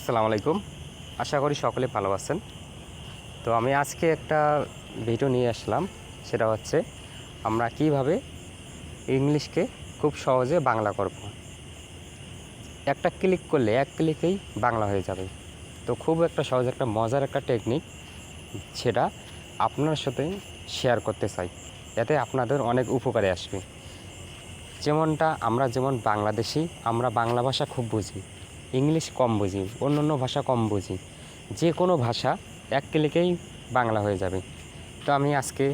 আসসালামু আলাইকুম। আশা করি সকলে ভালো আছেন। তো আমি আজকে একটা ভিডিও নিয়ে আসলাম, সেটা হচ্ছে আমরা কীভাবে ইংলিশকে খুব সহজে বাংলা করব। একটা ক্লিক করলে এক ক্লিকেই বাংলা হয়ে যাবে। তো খুব একটা সহজ একটা মজার একটা টেকনিক সেটা আপনার সাথে শেয়ার করতে চাই। এতে আপনাদের অনেক উপকারে আসবে। যেমনটা আমরা যেমন বাংলাদেশি, আমরা বাংলা ভাষা খুব বুঝি। ইংলিশ কম বুঝি অন্য অন্য ভাষা কম বুঝি। যে কোনো ভাষা এক ক্লিকেই বাংলা হয়ে যাবে। তো আমি আজকে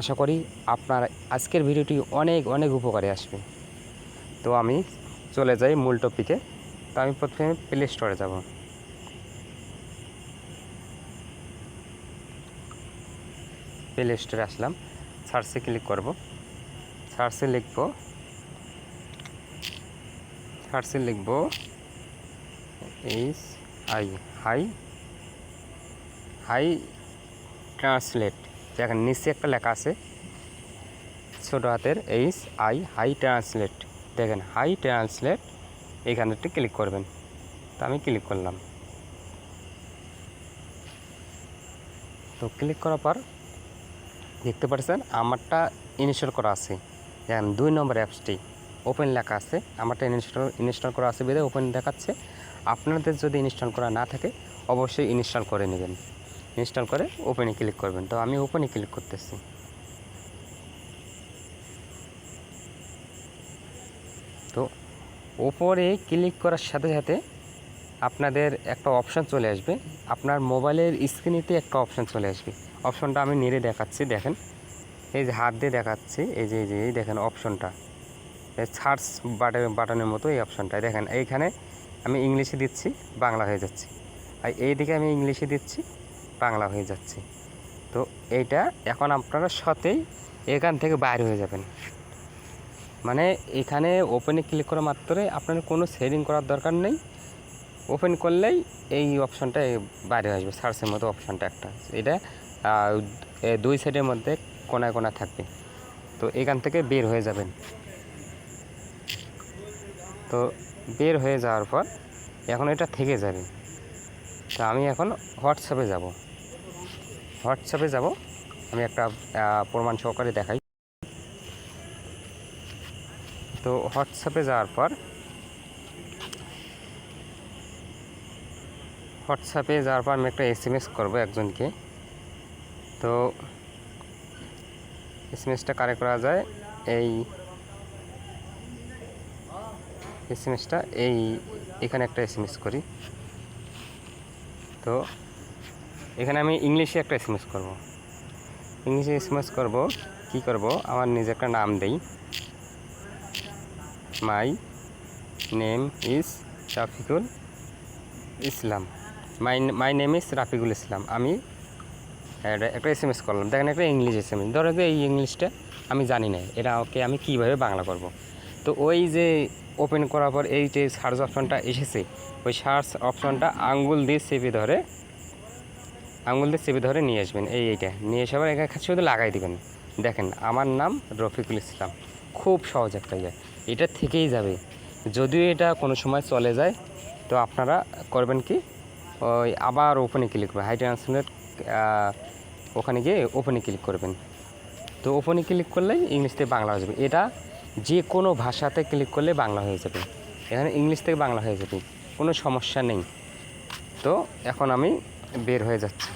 আশা করি আপনার আজকের ভিডিওটি অনেক অনেক উপকারে আসবে। তো আমি চলে যাই মূল টপিকে তো আমি প্রথমে প্লে স্টোরে যাব। প্লে স্টোরে আসলাম। সার্চে ক্লিক করব। সার্চে লিখব সার্চে লিখব। H I hi hi translate দেখেন, নিচে একটা লেখা আছে। ছোটো হাতের এইচ আই হাই ট্রান্সলেট দেখেন হাই ট্রান্সলেট এইখানে একটু ক্লিক করবেন। তো আমি ক্লিক করলাম। তো ক্লিক করার পর দেখতে পাচ্ছেন আমারটা ইনস্টল করা আছে। দেখেন, দুই নম্বর অ্যাপসটি ওপেন লেখা আছে, আমারটা ইনস্টল ইনস্টল করা আছে বেঁধে ওপেন দেখাচ্ছে। আপনাদের যদি ইনস্টল করা না থাকে, অবশ্যই ইনস্টল করে নেবেন। ইনস্টল করে ওপেনে ক্লিক করবেন। তো আমি ওপেনে ক্লিক করতেছি। তো ওপরে ক্লিক করার সাথে সাথে আপনাদের একটা অপশান চলে আসবে। আপনার মোবাইলের স্ক্রিনেতে একটা অপশান চলে আসবে। অপশনটা আমি নেড়ে দেখাচ্ছি, দেখেন। এই যে হাত দিয়ে দেখাচ্ছি, এই যে এই যে, এই দেখেন অপশনটা। সার্চ বাটন বাটনের মতো এই অপশনটা দেখেন, এইখানে আমি ইংলিশে দিচ্ছি, বাংলা হয়ে যাচ্ছে। আর এইদিকে আমি ইংলিশে দিচ্ছি, বাংলা হয়ে যাচ্ছে। তো এইটা এখন আপনারা সতেই এখান থেকে বাইর হয়ে যাবেন। মানে এখানে ওপেনে ক্লিক করা মাত্রই আপনার কোনো সেটিং করার দরকার নেই। ওপেন করলেই এই অপশানটা বাইরে আসবে সার্চের মতো অপশানটা একটা। এটা দুই সাইডের মধ্যে কোনায় কোনা থাকবে। তো এখান থেকে বের হয়ে যাবেন। তো বের হয়ে যাওয়ার পর এখন এটা থেকে যাবে। তো আমি এখন হোয়াটসঅ্যাপে যাব। হোয়াটসঅ্যাপে যাব। আমি একটা প্রমাণ সহকারে দেখাই। তো হোয়াটসঅ্যাপে যাওয়ার পর হোয়াটসঅ্যাপে যাওয়ার পর আমি একটা এস এম এস করব একজনকে। তো এস এম এসটা কারে করা যায়? এই এস এম এসটা এই এখানে একটা এস এম এস করি। তো এখানে আমি ইংলিশে একটা এস এম এস করব। ইংলিশে এস এম এস করব, কী করব, আমার নিজে একটা নাম দেই। My name is Rafiqul Islam my my name is Rafiqul Islam আমি একটা এস এম এস করলাম। দেখেন একটা ইংলিশ এস এম এস ধরো যে এই ইংলিশটা আমি জানি না এটা ওকে আমি কীভাবে বাংলা করব। তো ওই যে ওপেন করার পর এই যে সার্চ অপশনটা এসেছে, ওই সার্চ অপশনটা আঙ্গুল দিয়ে চেপে ধরে, আঙ্গুল দিয়ে চেপে ধরে নিয়ে আসবেন। এই এইটা। নিয়ে এসে আবার এখানে শুধু লাগাই দিবেন। দেখেন, আমার নাম রফিকুল ইসলাম। খুব সহজ একটা ইয়ে। এটা থেকেই যাবে। যদিও এটা কোনো সময় চলে যায়, তো আপনারা করবেন কি, ওই আবার ওপেনে ক্লিক করবেন। হাই ট্রান্সলেট ওখানে গিয়ে ওপেনে ক্লিক করবেন। তো ওপেনে ক্লিক করলেই ইংলিশ থেকে বাংলা হয়ে যাবে এটা যে কোনো ভাষাতে ক্লিক করলে বাংলা হয়ে যাবে। এখানে ইংলিশ থেকে বাংলা হয়ে যাবে। কোনো সমস্যা নেই। তো এখন আমি বের হয়ে যাচ্ছি।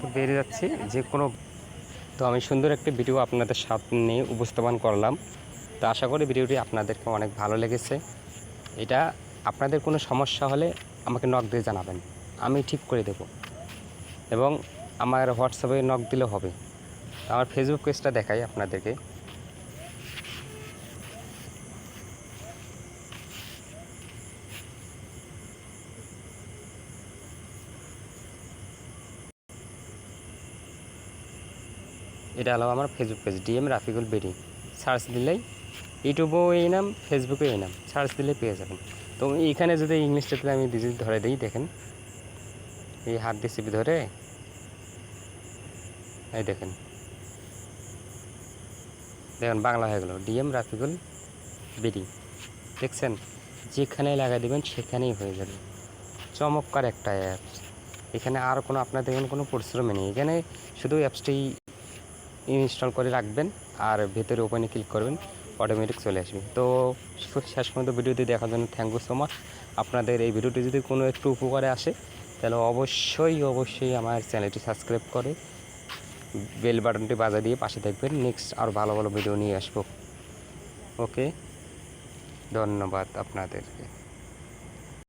তো বেরিয়ে যাচ্ছি যে কোনো তো আমি সুন্দর একটি ভিডিও আপনাদের সামনে উপস্থাপন করলাম। তো আশা করি ভিডিওটি আপনাদেরকে অনেক ভালো লেগেছে। এটা আপনাদের কোনো সমস্যা হলে আমাকে নক দিয়ে জানাবেন। আমি ঠিক করে দেব। এবং আমার হোয়াটসঅ্যাপে নক দিলেও হবে। আমার ফেসবুক পেজটা দেখাই আপনাদেরকে। এটা হলো আমার ফেসবুক পেজ ডিএম রাফিকুল বেরি। সার্চ দিলেই ইউটিউবেও এই নাম ফেসবুকেও এই নাম। সার্চ দিলেই পেয়ে যাবেন। তো এইখানে যদি ইংলিশটাতে আমি দিদি ধরে দিই, দেখেন এই হাত চেপে ধরে এই দেখেন। দেখেন, বাংলা হয়ে গেল। DM Rafiqul BD. দেখছেন? যেখানে লাগাই দেবেন, সেখানেই হয়ে যাবে। চমৎকার একটা অ্যাপস এখানে আর কোনো, আপনার দেখবেন কোনো পরিশ্রমই নেই। এখানে শুধু অ্যাপসটি ইনস্টল করে রাখবেন আর ভেতরে ওপেনে ক্লিক করবেন অটোমেটিক চলে আসবে। তো শেষ পর্যন্ত ভিডিওটি দেখার জন্য থ্যাংক ইউ সো মাচ আপনাদের এই ভিডিওটি যদি কোনো একটু উপকারে আসে তাহলে অবশ্যই অবশ্যই আমার চ্যানেলটি সাবস্ক্রাইব করে বেল বাটনটি বাজা দিয়ে পাশে থাকবেন। নেক্সট আর ভালো ভালো ভিডিও নিয়ে আসব। ওকে ধন্যবাদ আপনাদেরকে।